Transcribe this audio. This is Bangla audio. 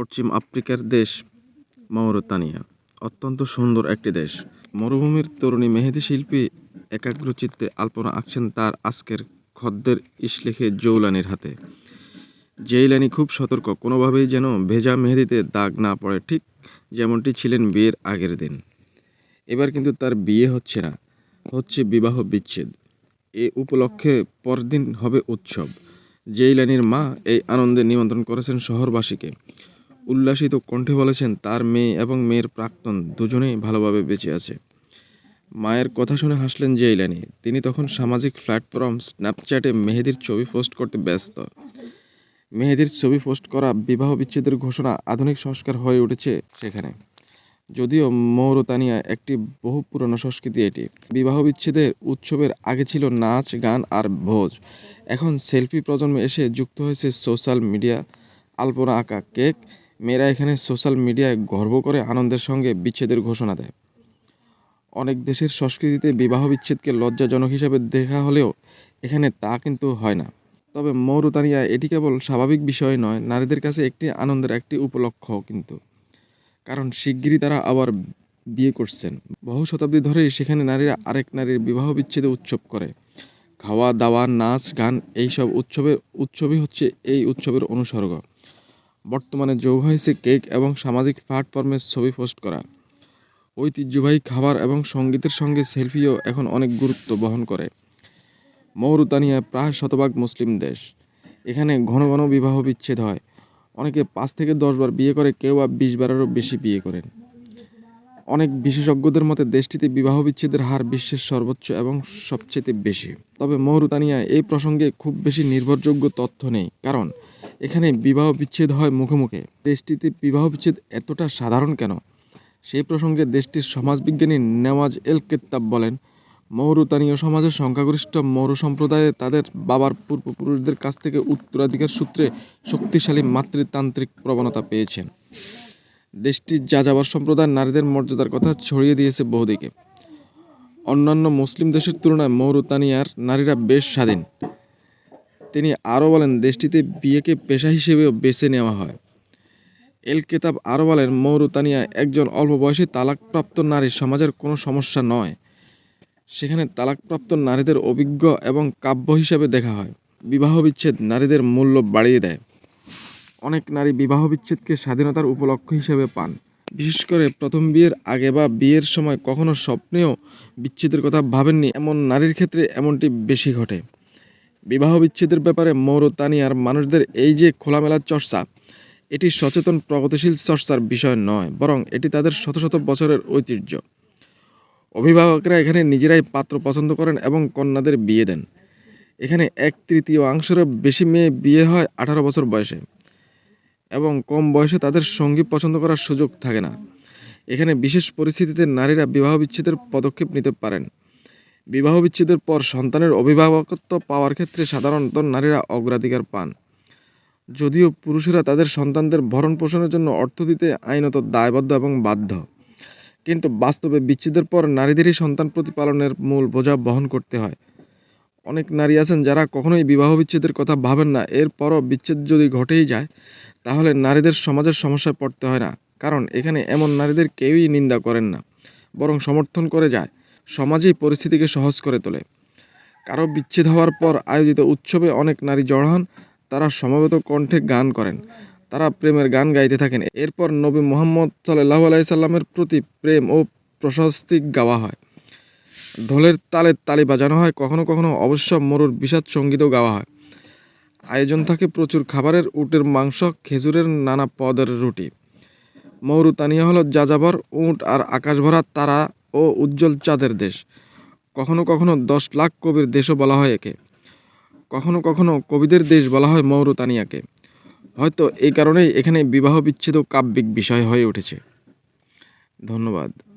পশ্চিম আফ্রিকার দেশ মৌরতানিয়া অত্যন্ত সুন্দর একটি দেশ। মরুভূমির তরুণী মেহেদি শিল্পী একাগ্রচিত্তে আলপনা আঁকছেন তার আজকের খদ্দের ইশলেখে জৌলানির হাতে। জেইলানি খুব সতর্ক, কোনোভাবেই যেন ভেজা মেহেদিতে দাগ না পড়ে, ঠিক যেমনটি ছিলেন বিয়ের আগের দিন। এবার কিন্তু তার বিয়ে হচ্ছে না, হচ্ছে বিবাহ বিচ্ছেদ। এ উপলক্ষে পরদিন হবে উৎসব। জেইলানির মা এই আনন্দে নিমন্ত্রণ করেছেন শহরবাসীকে। উল্লাসিত কণ্ঠে বলেছেন, তার মেয়ে এবং মেয়ের প্রাক্তন দুজনেই ভালোভাবে বেঁচে আছে। মায়ের কথা শুনে হাসলেন জেইলানি তিনি তখন সামাজিক প্ল্যাটফর্ম স্ন্যাপচ্যাটে মেহেদির ছবি পোস্ট করতে ব্যস্ত। মেহেদির ছবি পোস্ট করা বিবাহ বিচ্ছেদের ঘোষণা আধুনিক সংস্কার হয়ে উঠেছে সেখানে। যদিও মৌরতানিয়া একটি বহু পুরনো সংস্কৃতি এটি। বিবাহ বিচ্ছেদের উৎসবের আগে ছিল নাচ, গান আর ভোজ। এখন সেলফি প্রজন্মে এসে যুক্ত হয়েছে সোশ্যাল মিডিয়া, আলপনা আঁকা, কেক মেয়েরা এখানে সোশ্যাল মিডিয়ায় গর্ব করে আনন্দের সঙ্গে বিচ্ছেদের ঘোষণা দেয়। অনেক দেশের সংস্কৃতিতে বিবাহ বিচ্ছেদকে লজ্জাজনক হিসাবে দেখা হলেও এখানে তা কিন্তু হয় না। তবে মৌরতানিয়া, এটি কেবল স্বাভাবিক বিষয় নয়, নারীদের কাছে একটি আনন্দের একটি উপলক্ষ কিন্তু। কারণ শিগগিরই তারা আবার বিয়ে করছেন। বহু শতাব্দী ধরেই সেখানে নারীরা আরেক নারীর বিবাহ বিচ্ছেদে উৎসব করে। খাওয়া, দাওয়া, নাচ, গান, এইসব উৎসবের, উৎসবই হচ্ছে এই উৎসবের অনুসর্গ। বর্তমানে যোগ হয়েছে কেক এবং সামাজিক প্ল্যাটফর্মে ছবি পোস্ট করা। ঐতিহ্যবাহী খাবার এবং সঙ্গীতের সঙ্গে সেলফিও এখন অনেক গুরুত্ব বহন করে। মৌরুতানিয়া প্রায় শতভাগ মুসলিম দেশ। এখানে ঘন ঘন বিবাহ বিচ্ছেদ হয়। অনেকে পাঁচ থেকে দশবার বিয়ে করে, কেউ বা বিশ বারেরও বেশি বিয়ে করেন। অনেক বিশেষজ্ঞদের মতে, দেশটিতে বিবাহ বিচ্ছেদের হার বিশ্বের সর্বোচ্চ এবং সবচেয়ে বেশি। তবে মৌরুতানিয়া এই প্রসঙ্গে খুব বেশি নির্ভরযোগ্য তথ্য নেই, কারণ এখানে বিবাহ বিচ্ছেদ হয় মুখে মুখে। দেশটিতে বিবাহ বিচ্ছেদ এতটা সাধারণ কেন? সেই প্রসঙ্গে দেশটির সমাজবিজ্ঞানী নেওয়াজ এল কেত্তাব বলেন, মৌরুতানীয় সমাজের সংখ্যাগরিষ্ঠ মৌর সম্প্রদায়ে তাদের বাবার পূর্বপুরুষদের কাছ থেকে উত্তরাধিকার সূত্রে শক্তিশালী মাতৃতান্ত্রিক প্রবণতা পেয়েছেন। দেশটির যাযাবর সম্প্রদায়ের নারীদের মর্যাদার কথা ছড়িয়ে দিয়েছে বহুদিকে অন্যান্য মুসলিম দেশের তুলনায় মৌরুতানিয়ার নারীরা বেশ স্বাধীন। তিনি আরও বলেন, দেশটিতে বিয়েকে পেশা হিসেবেও বেছে নেওয়া হয়। এল কেতাব আরও বলেন মৌরুতানিয়া একজন অল্প বয়সী তালাকপ্রাপ্ত নারী সমাজের কোনো সমস্যা নয়। সেখানে তালাকপ্রাপ্ত নারীদের অভিজ্ঞ এবং কাব্য হিসাবে দেখা হয়। বিবাহ বিচ্ছেদ নারীদের মূল্য বাড়িয়ে দেয়। অনেক নারী বিবাহ বিচ্ছেদকে স্বাধীনতার উপলক্ষ হিসেবে পান। বিশেষ করে প্রথম বিয়ের আগে বা বিয়ের সময় কখনো স্বপ্নেও বিচ্ছেদের কথা ভাবেননি এমন নারীর ক্ষেত্রে এমনটি বেশি ঘটে। বিবাহ বিচ্ছেদের ব্যাপারে মৌরতানিয়ার মানুষদের এই যে খোলামেলা চর্চা, এটি সচেতন, প্রগতিশীল চর্চার বিষয় নয়, বরং এটি তাদের শত শত বছরের ঐতিহ্য। অভিভাবকরা এখানে নিজেরাই পাত্র পছন্দ করেন এবং কন্যাদের বিয়ে দেন। এখানে এক তৃতীয় অংশেরও বেশি মেয়ে বিয়ে হয় আঠারো বছর বয়সে। এবং কম বয়সে তাদের সঙ্গী পছন্দ করার সুযোগ থাকে না। এখানে বিশেষ পরিস্থিতিতে নারীরা বিবাহ বিচ্ছেদের পদক্ষেপ নিতে পারেন। বিবাহ বিচ্ছেদের পর সন্তানের অভিভাবকত্ব পাওয়ার ক্ষেত্রে সাধারণত নারীরা অগ্রাধিকার পান। যদিও পুরুষেরা তাদের সন্তানদের ভরণ পোষণের জন্য অর্থ দিতে আইনত দায়বদ্ধ এবং বাধ্য। কিন্তু বাস্তবে বিচ্ছেদের পর নারীদেরই সন্তান প্রতিপালনের মূল বোঝা বহন করতে হয়। অনেক নারী আছেন যারা কখনোই বিবাহ বিচ্ছেদের কথা ভাবেন না। এরপরও বিচ্ছেদ যদি ঘটেই যায়, তাহলে নারীদের সমাজের সমস্যায় পড়তে হয় না। কারণ এখানে এমন নারীদের কেউই নিন্দা করেন না, বরং সমর্থন করে যায়, সমাজেই পরিস্থিতিকে সহজ করে তোলে। কারও বিচ্ছেদ হওয়ার পর আয়োজিত উৎসবে অনেক নারী জড় হন, তারা সমবেত কণ্ঠে গান করেন, তারা প্রেমের গান গাইতে থাকেন। এরপর নবী মোহাম্মদ সাল্লাহ আলাইসাল্লামের প্রতি প্রেম ও প্রশস্তি গাওয়া হয়। ঢোলের তালে তালি বাজানো হয়, কখনো কখনো অবশ্য মরুর বিষাদ সঙ্গীতও গাওয়া হয়। আয়োজন থাকে প্রচুর খাবারের, উটের মাংস, খেজুরের নানা পদের রুটি। মৌরুতানিয়া হলো যাযাবর, উট আর আকাশ ভরা তারা ও উজ্জ্বল চাঁদের দেশ। কখনো কখনো দশ লাখ কবির দেশও বলা হয় একে। কখনো কখনো কবিদের দেশ বলা হয় মৌরুতানিয়াকে হয়তো এই কারণেই এখানে বিবাহ বিচ্ছেদও কাব্যিক বিষয় হয়ে উঠেছে। ধন্যবাদ।